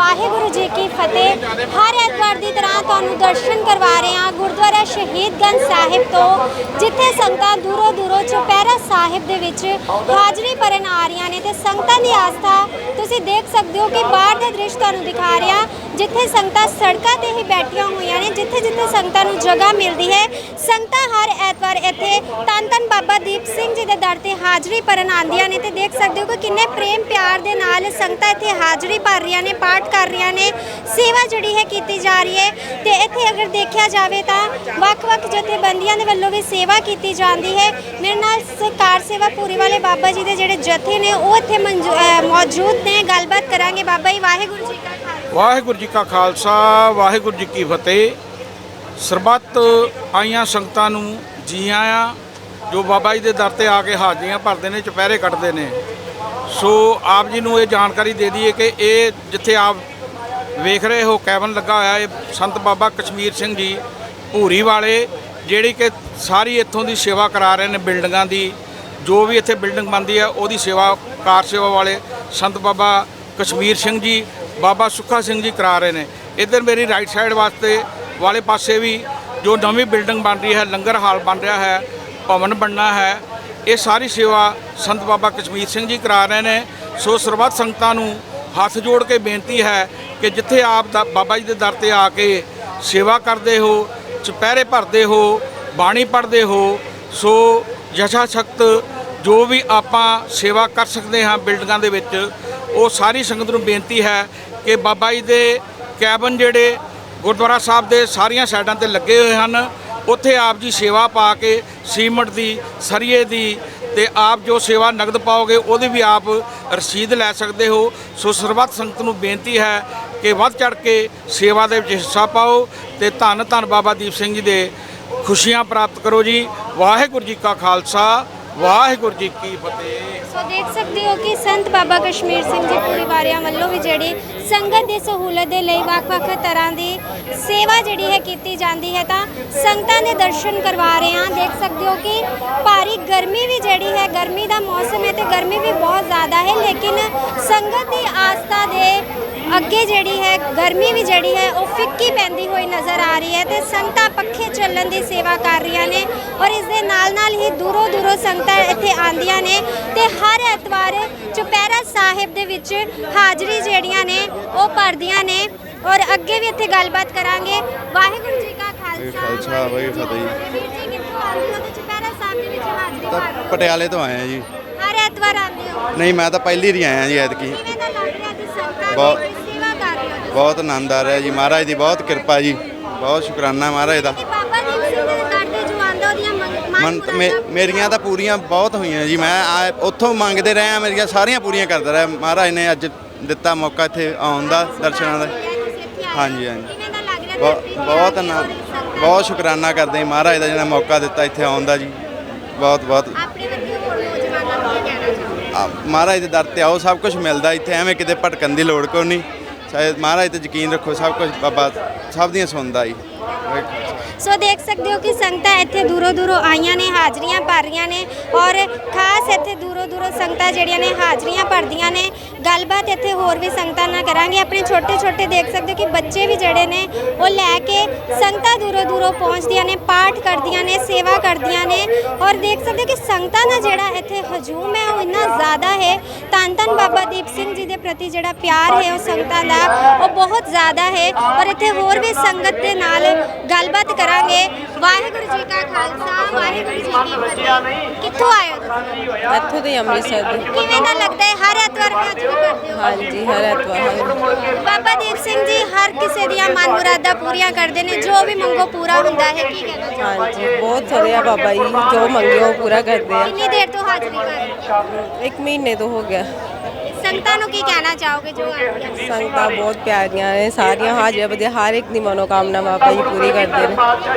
ਵਾਹਿਗੁਰੂ ਜੀ ਕੀ ਫਤਿਹ। ਹਰ ਐਤਵਾਰ ਦੀ ਤਰ੍ਹਾਂ ਤੁਹਾਨੂੰ ਦਰਸ਼ਨ ਕਰਵਾ ਰਹੇ ਹਾਂ ਗੁਰਦੁਆਰਾ ਸ਼ਹੀਦਗੰਜ ਸਾਹਿਬ ਤੋਂ, ਜਿੱਥੇ ਸੰਗਤਾਂ ਦੂਰੋਂ ਦੂਰੋਂ ਚੁਪਹਿਰਾ ਸਾਹਿਬ ਦੇ ਵਿੱਚ ਹਾਜ਼ਰੀ ਭਰਨ ਆ ਰਹੀਆਂ ਨੇ ਤੇ ਸੰਗਤਾਂ ਦੀ ਆਸਥਾ ਤੁਸੀਂ ਦੇਖ ਸਕਦੇ ਹੋ ਕਿ ਬਾਹਰ ਦਾ ਦ੍ਰਿਸ਼ ਤੁਹਾਨੂੰ ਦਿਖਾ ਰਿਹਾ, ਜਿੱਥੇ ਸੰਗਤਾਂ ਸੜਕਾਂ ਤੇ ਹੀ ਬੈਠੀਆਂ ਹੋਈਆਂ ਨੇ, ਜਿੱਥੇ ਜਿੱਥੇ ਸੰਗਤਾਂ ਨੂੰ ਜਗ੍ਹਾ ਮਿਲਦੀ ਹੈ। ਸੰਗਤਾਂ ਹਰ ਐਤਵਾਰ ਇੱਥੇ ਤਨ ਧੰਨ ਬਾਬਾ ਦੀਪ ਸਿੰਘ ਜੀ ਦੇ ਦਰ ਤੇ ਹਾਜ਼ਰੀ ਭਰਨ ਆਉਂਦੀਆਂ ਨੇ ਤੇ ਦੇਖ ਸਕਦੇ ਹੋ ਕਿ ਕਿੰਨੇ ਪ੍ਰੇਮ ਪਿਆਰ ਦੇ ਨਾਲ ਸੰਗਤਾਂ ਇੱਥੇ ਹਾਜ਼ਰੀ ਭਰ ਰਹੀਆਂ ਨੇ, ਪਾਠ ਕਰ ਰਹੀਆਂ ਨੇ, ਸੇਵਾ ਜਿਹੜੀ ਹੈ ਕੀਤੀ ਜਾ ਰਹੀ ਹੈ। ਤੇ ਇੱਥੇ ਅਗਰ ਦੇਖਿਆ ਜਾਵੇ ਤਾਂ ਵੱਖ-ਵੱਖ ਜਥੇਬੰਦੀਆਂ ਦੇ ਵੱਲੋਂ ਵੀ ਸੇਵਾ ਕੀਤੀ ਜਾਂਦੀ ਹੈ। ਮੇਰੇ ਨਾਲ ਸਰਕਾਰ ਸੇਵਾ ਪੂਰੀ ਵਾਲੇ ਬਾਬਾ ਜੀ ਦੇ ਜਿਹੜੇ ਜਥੇ ਨੇ, ਉਹ ਇੱਥੇ ਮੌਜੂਦ ਨੇ। ਗੱਲਬਾਤ ਕਰਾਂਗੇ ਬਾਬਾ ਜੀ, ਵਾਹਿਗੁਰੂ ਜੀ ਕਾ ਖਾਲਸਾ। ਵਾਹਿਗੁਰੂ ਜੀ ਕਾ ਖਾਲਸਾ, ਵਾਹਿਗੁਰੂ ਜੀ ਕੀ ਫਤਿਹ। ਸਰਬੱਤ ਆਈਆਂ ਸੰਗਤਾਂ ਨੂੰ ਜੀ ਆਇਆਂ ਜੋ ਬਾਬਾ ਜੀ ਦੇ ਦਰ ਤੇ ਆ ਕੇ ਹਾਜ਼ਰੀਆਂ ਭਰਦੇ ਨੇ, ਚੁਪਹਿਰੇ ਕੱਟਦੇ ਨੇ। ਸੋ ਆਪ ਜੀ ਨੂੰ ਇਹ ਜਾਣਕਾਰੀ ਦੇ ਦਈਏ ਕਿ ਇਹ ਜਿੱਥੇ ਆਪ ਵੇਖ ਰਹੇ ਹੋ, ਕੈਬਨ ਲੱਗਾ ਹੋਇਆ, ਇਹ ਸੰਤ ਬਾਬਾ ਕਸ਼ਮੀਰ ਸਿੰਘ ਜੀ, ਭੂਰੀ ਵਾਲੇ ਜਿਹੜੀ ਕਿ ਸਾਰੀ ਇੱਥੋਂ ਦੀ ਸੇਵਾ ਕਰਾ ਰਹੇ ਨੇ ਬਿਲਡਿੰਗਾਂ ਦੀ, ਜੋ ਵੀ ਇੱਥੇ ਬਿਲਡਿੰਗ ਬਣਦੀ ਹੈ ਉਹਦੀ ਸੇਵਾ, ਕਾਰ ਸੇਵਾ ਵਾਲੇ ਸੰਤ ਬਾਬਾ ਕਸ਼ਮੀਰ ਸਿੰਘ ਜੀ, ਬਾਬਾ ਸੁੱਖਾ ਸਿੰਘ ਜੀ ਕਰਾ ਰਹੇ ਨੇ। ਇੱਧਰ ਮੇਰੀ ਰਾਈਟ ਸਾਈਡ ਵਾਸਤੇ ਵਾਲੇ ਪਾਸੇ ਵੀ ਜੋ ਨਵੀਂ ਬਿਲਡਿੰਗ ਬਣ ਰਹੀ ਹੈ, ਲੰਗਰ ਹਾਲ ਬਣ ਰਿਹਾ ਹੈ, ਭਵਨ ਬਣਨਾ ਹੈ, ਇਹ ਸਾਰੀ ਸੇਵਾ ਸੰਤ ਬਾਬਾ ਕਸ਼ਮੀਰ ਸਿੰਘ ਜੀ ਕਰਾ ਰਹੇ ਨੇ। ਸੋ ਸਰਬੱਤ ਸੰਗਤਾਂ ਨੂੰ ਹੱਥ ਜੋੜ ਕੇ ਬੇਨਤੀ ਹੈ ਕਿ ਜਿੱਥੇ ਆਪ ਦਾ ਬਾਬਾ ਜੀ ਦੇ ਦਰ ਤੇ ਆ ਕੇ ਸੇਵਾ ਕਰਦੇ ਹੋ ਚੁਪਹਿਰੇ ਭਰਦੇ ਹੋ, ਬਾਣੀ ਪੜ੍ਹਦੇ ਹੋ, ਸੋ ਯਸ਼ਾ ਸ਼ਕਤ ਜੋ ਵੀ ਆਪਾਂ ਸੇਵਾ ਕਰ ਸਕਦੇ ਹਾਂ ਬਿਲਡਿੰਗਾਂ ਦੇ ਵਿੱਚ, ਉਹ ਸਾਰੀ ਸੰਗਤ ਨੂੰ ਬੇਨਤੀ ਹੈ ਕਿ ਬਾਬਾ ਜੀ ਦੇ ਕੈਬਨ ਜਿਹੜੇ ਗੁਰਦੁਆਰਾ ਸਾਹਿਬ ਦੇ ਸਾਰੀਆਂ ਸਾਈਡਾਂ ਤੇ ਲੱਗੇ ਹੋਏ ਹਨ, ਉੱਥੇ ਆਪ ਜੀ ਸੇਵਾ ਪਾ ਕੇ ਸੀਮਟ ਦੀ, ਸਰੀਏ ਦੀ ਤੇ ਆਪ ਜੋ ਸੇਵਾ ਨਗਦ ਪਾਓਗੇ, ਉਹਦੀ ਵੀ ਆਪ ਰਸੀਦ ਲੈ ਸਕਦੇ ਹੋ। ਸੋ ਸਰਬੱਤ ਸੰਗਤ ਨੂੰ ਬੇਨਤੀ ਹੈ ਕਿ ਵੱਧ ਚੜ ਕੇ ਸੇਵਾ ਦੇ ਵਿੱਚ ਹਿੱਸਾ ਪਾਓ ਤੇ ਧੰਨ ਧੰਨ ਬਾਬਾ ਦੀਪ ਸਿੰਘ ਜੀ ਦੇ ਖੁਸ਼ੀਆਂ ਪ੍ਰਾਪਤ ਕਰੋ ਜੀ। ਵਾਹਿਗੁਰੂ ਜੀ ਕਾ ਖਾਲਸਾ, ਵਾਹਿਗੁਰੂ ਜੀ ਕੀ ਫਤਿਹ। ਸੋ ਦੇਖ ਸਕਦੇ ਹੋ ਕਿ ਸੰਤ ਬਾਬਾ ਕਸ਼ਮੀਰ ਸਿੰਘ ਜੀ ਪੂਰੀ ਵਾਰਿਆਂ ਵੱਲੋਂ ਵੀ ਜਿਹੜੀ ਸੰਗਤ ਦੀ ਸਹੂਲਤ ਦੇ ਲਈ ਵੱਖ-ਵੱਖ ਤਰ੍ਹਾਂ ਦੀ ਸੇਵਾ ਜਿਹੜੀ ਹੈ ਕੀਤੀ ਜਾਂਦੀ ਹੈ ਤਾਂ ਸੰਗਤਾਂ ਦੇ ਦਰਸ਼ਨ ਕਰਵਾ ਰਹੇ ਹਾਂ। ਦੇਖ ਸਕਦੇ ਹੋ ਕਿ ਭਾਰੀ ਗਰਮੀ ਵੀ ਜਿਹੜੀ ਹੈ, ਗਰਮੀ ਦਾ ਮੌਸਮ ਹੈ ਤੇ ਗਰਮੀ ਵੀ ਬਹੁਤ ਜ਼ਿਆਦਾ ਹੈ, ਲੇਕਿਨ ਸੰਗਤ ਦੀ ਆਸਥਾ ਦੇ ਅੱਗੇ ਜਿਹੜੀ ਹੈ, ਗਰਮੀ ਵੀ ਜਿਹੜੀ ਹੈ, ਉਹ ਫਿੱਕੀ ਪੈਂਦੀ ਹੋਈ ਨਜ਼ਰ ਆ ਰਹੀ ਹੈ ਤੇ ਸੰਗਤਾਂ ਪੱਖੇ ਚੱਲਣ ਦੀ ਸੇਵਾ ਕਰ ਰਹੀਆਂ ਨੇ ਔਰ ਇਸ ਦੇ ਨਾਲ ਨਾਲ ਹੀ ਦੂਰੋਂ ਦੂਰੋਂ ਸੰਗਤਾਂ ਇੱਥੇ ਆਂਦੀਆਂ ਨੇ। ਤੇ ਹਰ ਐਤਵਾਰ ਚੁਪਹਿਰਾ ਸਾਹਿਬ ਦੇ ਵਿੱਚ ਹਾਜ਼ਰੀ ਜਿਹੜੀਆਂ ਨੇ ਉਹ ਭਰਦੀਆਂ ਨੇ ਔਰ ਅੱਗੇ ਵੀ ਇੱਥੇ ਗੱਲਬਾਤ ਕਰਾਂਗੇ। ਵਾਹਿਗੁਰੂ ਜੀ ਕਾ ਖਾਲਸਾ ਖਾਲਸਾ, ਵਾਹਿਗੁਰੂ ਫਤਿਹ ਜੀ। ਵੀਰ ਜੀ ਕਿੱਥੋਂ ਆਉਂਦੇ ਹੋ ਤੇ ਚੁਪਹਿਰਾ ਸਾਹਿਬ ਦੇ ਵਿੱਚ ਹਾਜ਼ਰੀ ਤਾਂ ਭਰਦੇ ਹੋ ਪਟਿਆਲੇ ਤੋਂ ਆਏ ਆ ਜੀ। ਹਰ ਐਤਵਾਰ ਆਉਂਦੇ ਹੋ। ਨਹੀਂ ਮੈਂ ਤਾਂ ਪਹਿਲੀ ਵਾਰੀ ਆਇਆ ਜੀ ਐਤਕੀ। ਕਿਵੇਂ ਦਾ ਲੱਗ ਰਿਹਾ ਤੇ ਸੰਗਤਾਂ ਬਹੁਤ- ਦੀ ਸੇਵਾ ਕਰ ਰਹੇ ਹੋ ਤੁਸੀਂ? ਬਹੁਤ ਆਨੰਦ ਆ ਰਿਹਾ ਜੀ। ਮਹਾਰਾਜ ਦੀ ਬਹੁਤ ਕਿਰਪਾ ਜੀ। ਬਹੁਤ ਸ਼ੁਕਰਾਨਾ ਮਹਾਰਾਜ ਦਾ। ਤੇ ਬਾਬਾ ਦੀਪ ਸਿੰਘ ਦੇ ਦਰ ਤੇ ਜੋ ਆਂਦਾ ਉਹਦੀਆਂ ਮੰਗ- ਮਨ ਮੇਰੀਆਂ ਤਾਂ ਪੂਰੀਆਂ ਬਹੁਤ ਹੋਈਆਂ ਜੀ। ਮੈਂ ਆ- ਉੱਥੋਂ ਮੰਗਦੇ ਰਹੇ ਆ ਮੇਰੀਆਂ ਸਾਰੀਆਂ ਪੂਰੀਆਂ ਕਰਦਾ ਰਿਹਾ। ਮਹਾਰਾਜ ਨੇ ਅੱਜ ਦਿੱਤਾ ਮੌਕਾ ਇੱਥੇ ਆਉਣ ਦਾ ਦਰਸ਼ਨਾਂ ਦਾ। ਹਾਂਜੀ, ਹਾਂਜੀ। ਬਹੁਤ ਬਹੁਤ ਸ਼ੁਕਰਾਨਾ ਕਰਦੇ ਹਾਂ ਮਹਾਰਾਜ ਦਾ ਜਿਹੜਾ ਮੌਕਾ ਦਿੱਤਾ ਇੱਥੇ ਆਉਣ ਦਾ ਜੀ। ਬਹੁਤ ਬਹੁਤ। ਮਹਾਰਾਜ ਦੇ ਦਰ ਤੇ ਆਓ ਸਭ ਕੁਝ ਮਿਲਦਾ ਇੱਥੇ। ਐਵੇਂ ਕਿਤੇ ਭਟਕਣ ਦੀ ਲੋੜ ਕੋਈ ਨਹੀਂ। ਸ਼ਾਇਦ ਮਹਾਰਾਜ ਤੇ ਯਕੀਨ ਰੱਖੋ, ਸਭ ਕੁਝ ਬਾਬਾ ਸਭ ਦੀਆਂ ਸੁਣਦਾ ਜੀ। ਸੋ ਦੇਖ ਸਕਦੇ ਹੋ ਕਿ ਸੰਗਤਾਂ ਇੱਥੇ ਦੂਰੋਂ ਦੂਰੋਂ ਆਈਆਂ ਨੇ, ਹਾਜ਼ਰੀਆਂ ਭਰ ਰਹੀਆਂ ਨੇ ਔਰ ਖਾਸ ਇੱਥੇ ਦੂਰੋਂ ਦੂਰੋਂ ਸੰਗਤਾਂ ਜਿਹੜੀਆਂ ਨੇ ਹਾਜ਼ਰੀਆਂ ਭਰਦੀਆਂ ਨੇ। ਗੱਲਬਾਤ ਇੱਥੇ ਹੋਰ ਵੀ ਸੰਗਤਾਂ ਨਾਲ ਕਰਾਂਗੇ। ਆਪਣੇ ਛੋਟੇ ਛੋਟੇ ਦੇਖ ਸਕਦੇ ਹੋ ਕਿ ਬੱਚੇ ਵੀ ਜਿਹੜੇ ਨੇ, ਉਹ ਲੈ ਕੇ ਸੰਗਤਾਂ ਦੂਰੋਂ ਦੂਰੋਂ ਪਹੁੰਚਦੀਆਂ ਨੇ, ਪਾਠ ਕਰਦੀਆਂ ਨੇ, ਸੇਵਾ ਕਰਦੀਆਂ ਨੇ। ਔਰ ਦੇਖ ਸਕਦੇ ਹੋ ਕਿ ਸੰਗਤਾਂ ਦਾ ਜਿਹੜਾ ਇੱਥੇ ਹਜੂਮ ਹੈ, ਉਹ ਇੰਨਾ ਜ਼ਿਆਦਾ ਹੈ। ਧੰਨ ਧੰਨ ਬਾਬਾ ਦੀਪ ਸਿੰਘ ਜੀ ਦੇ ਪ੍ਰਤੀ ਜਿਹੜਾ ਪਿਆਰ ਹੈ, ਉਹ ਸੰਗਤਾਂ ਦਾ, ਉਹ ਬਹੁਤ ਜ਼ਿਆਦਾ ਹੈ। ਔਰ ਇੱਥੇ ਹੋਰ ਵੀ ਸੰਗਤ ਦੇ ਨਾਲ ਗੱਲਬਾਤ ਕਰਾਂਗੇ। ਵਾਹਿਗੁਰੂ ਜੀ ਕਾ ਖਾਲਸਾ ਵਾਹਿਗੁਰੂ ਜੀ ਕੀ ਫਤਿਹ। ਕਿੱਥੋਂ ਆਏ ਹੋ ਤੁਸੀਂ? ਇੱਥੋਂ ਦੇ ਅੰਮ੍ਰਿਤਸਰ ਦੇ। ਕਿਵੇਂ ਦਾ ਲੱਗਦਾ ਹੈ? ਹਰ ਐਤਵਾਰ ਹਾਜ਼ਰੀ ਕਰਦੇ ਹੋ? ਹਾਂਜੀ ਹਰ ਐਤਵਾਰ। ਬਾਬਾ ਦੀਪ ਸਿੰਘ ਜੀ ਹਰ ਕਿਸੇ ਦੀਆਂ ਮਨ ਮੁਰਾਦਾਂ ਪੂਰੀਆਂ ਕਰਦੇ ਨੇ। ਜੋ ਵੀ ਮੰਗੋ ਪੂਰਾ ਹੁੰਦਾ ਹੈ ਕੀ ਕਹਿਣਾ ਚਾਹੋਗੇ? ਹਾਂਜੀ ਬਹੁਤ ਵਧੀਆ ਬਾਬਾ ਜੀ। ਜੋ ਮੰਗਿਓ ਪੂਰਾ ਕਰਦੇ ਆ। ਕਿੰਨੀ ਦੇਰ ਤੋਂ ਹਾਜ਼ਰੀ ਕਰ ਰਹੇ ਹੋ? ਇੱਕ ਮਹੀਨੇ ਤੋਂ ਹੋ ਗਿਆ। ਸੰਗਤਾਂ ਨੂੰ ਕੀ ਕਹਿਣਾ ਚਾਹੋਗੇ ਜੋ ਆਉਂਦੀਆਂ ਸੰਗਤਾਂ ਬਹੁਤ ਪਿਆਰੀਆਂ ਨੇ, ਸਾਰੀਆਂ ਹਾਜ਼ਰ ਵਧੀਆ ਹਰ ਇੱਕ ਦੀ ਮਨੋਕਾਮਨਾ ਬਾਬਾ ਜੀ ਪੂਰੀ ਕਰਦੇ ਨੇ।